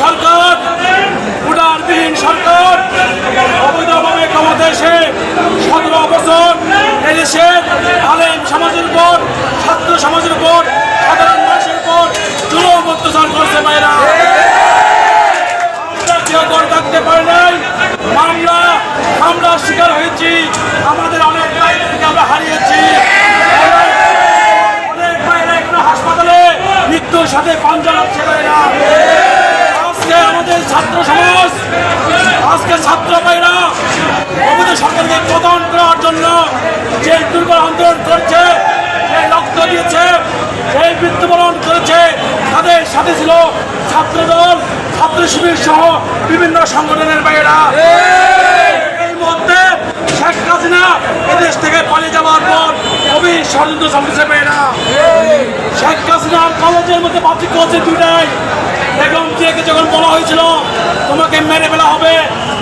সরকার, উদারবিহীন সরকার, অবৈধভাবে ক্ষমতা এসে সতেরো বছর এদেশের আলেম সমাজের উপর, ছাত্র সমাজের উপর, সাধারণ মানুষের উপর জুলুম অত্যাচার করছে আমরা কেউ থাকতে পারি নাই। মামলা আমরা শিকার হয়েছি। আমাদের অনেক ভাইদেরকে আমরা হারিয়েছি। অনেক এখানে হাসপাতালে মৃত্যুর সাথে পাঞ্জা লাগছে ভাইরা। আজকে আমাদের ছাত্র সমাজ, আজকে ছাত্র ভাইরা অবৈধ সরকারকে প্রদান করার জন্য যে দুর্বল আন্দোলন করছে, যে রক্ত দিয়েছে সেই মৃত্যুবরণ করেছে, তাদের সাথে ছিল ছাত্রদল, ছাত্র শিবির সহ বিভিন্ন সংগঠনের বাইরা এই মুহূর্তে শেখ হাসিনা এদেশ থেকে পালিয়ে যাওয়ার পর খুবই ষড়যন্ত্র চলতেছে মেয়েরা শেখ হাসিনার কলেজের হয়েছিল। তোমাকে মেরে ফেলা হবে।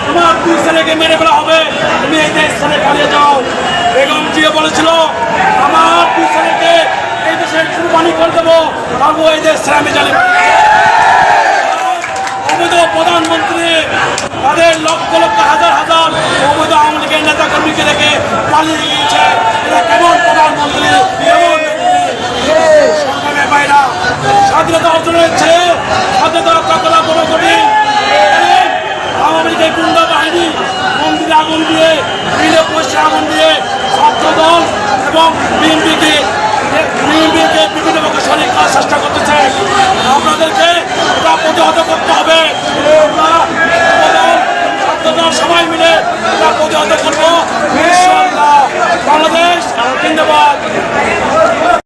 তোমার দুই ছেলেকে মেরে ফেলা হবে। তুমি এই দেশ ছেড়ে পালিয়ে যাও। বেগম জিয়া বলেছিল, আমার দুই ছেলেকে এই দেশে কুরবানি করে দেবো। তবু এই দেশ ছেড়ে আমি জানি অবৈধ প্রধানমন্ত্রী, তাদের লক্ষ লক্ষ হাজার হাজার অবৈধ আওয়ামী লীগের নেতা কর্মীকে রেখে পালিয়ে গিয়েছে। এরা কেমন প্রধানমন্ত্রী, কেমন বাইরা স্বাধীনতা অর্জন হয়েছে।